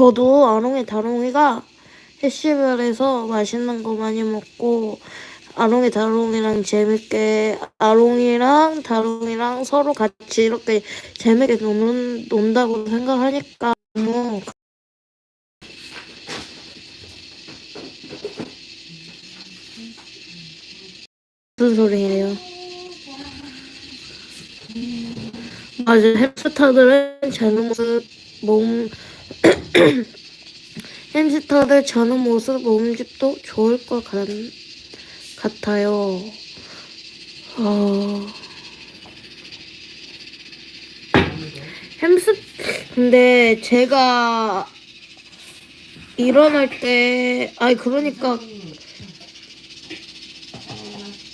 저도 아롱이 다롱이가 해시벨에서 맛있는 거 많이 먹고 아롱이 다롱이랑 재밌게 아롱이랑 다롱이랑 서로 같이 이렇게 재밌게 노는, 논다고 생각하니까 너무 무슨 소리예요? 맞아 햄스터들은 저는 모습 몸 햄스터들 저는 모습 몸집도 좋을 것 같, 같아요. 어... 햄스 근데 제가 일어날 때 아니 그러니까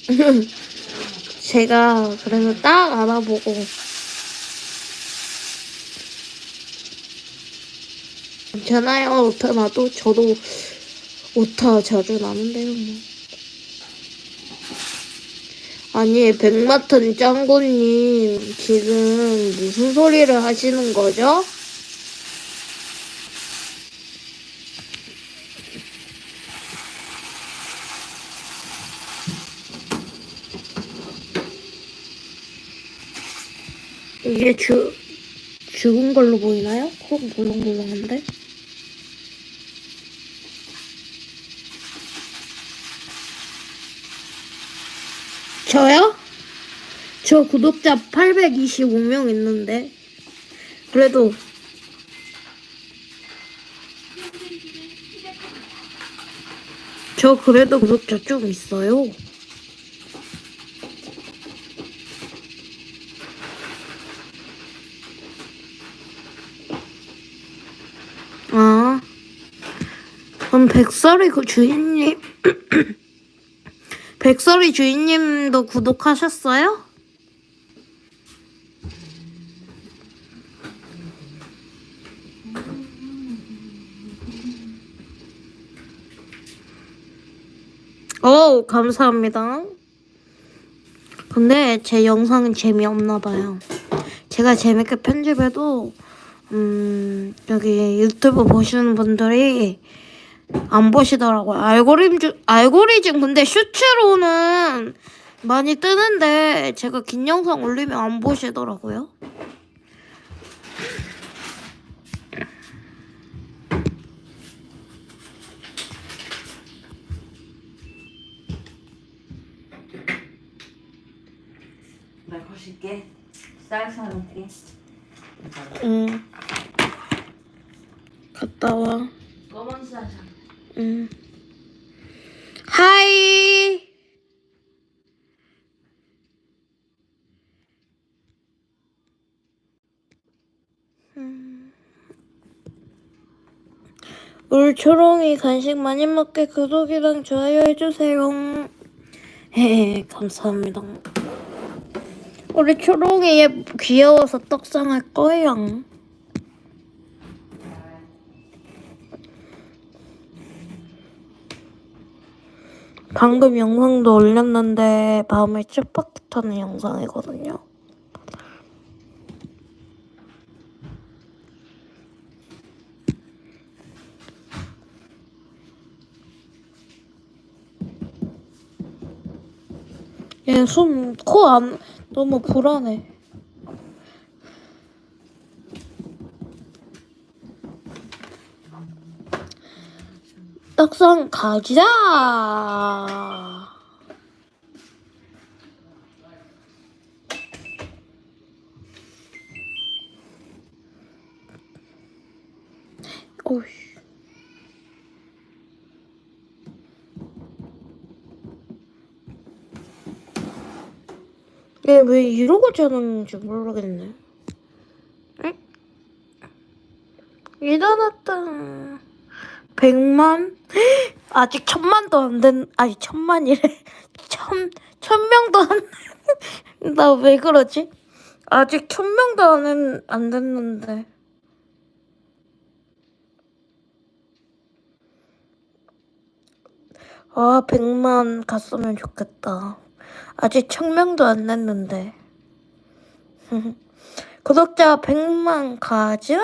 제가 그래서 딱 알아보고 괜찮아요 오타 나도 저도 오타 자주 나는데요 뭐. 아니 백마탄 짱구님 지금 무슨 소리를 하시는 거죠? 이게 죽 죽은 걸로 보이나요? 코 물렁물렁한데? 저요? 저 구독자 825명 있는데 그래도 저 그래도 구독자 좀 있어요. 아, 그럼 백설이 그 주인님, 백설이 주인님도 구독하셨어요? 오, 감사합니다. 근데 제 영상은 재미없나 봐요. 제가 재밌게 편집해도 음, 여기 유튜브 보시는 분들이 안 보시더라고요. 알고리즘, 알고리즘 근데 슈츠로는 많이 뜨는데 제가 긴 영상 올리면 안 보시더라고요. 나 거실게 쌀 사놓게 응. 갔다 와. 검은 쌀 사. 응. 하이. 음. 우리 초롱이 간식 많이 먹게 구독이랑 좋아요 해주세요. 네, 감사합니다. 우리 초롱이 얘 귀여워서 떡상할 거예요. 방금 영상도 올렸는데 마음이 쭈뼛하는 영상이거든요. 얘 숨, 코 안, 너무 불안해. 떡상 가자! 오씨. 얘왜 이러고 자는지 모르겠네. 응? 일어났다. 백만? 아직 천만도 안 된, 아니 천만이래. 천, 천명도 안, 나 왜 그러지? 아직 천명도 안, 했, 안 됐는데. 아, 백만 갔으면 좋겠다. 아직 천명도 안 됐는데. 구독자 백만 가자.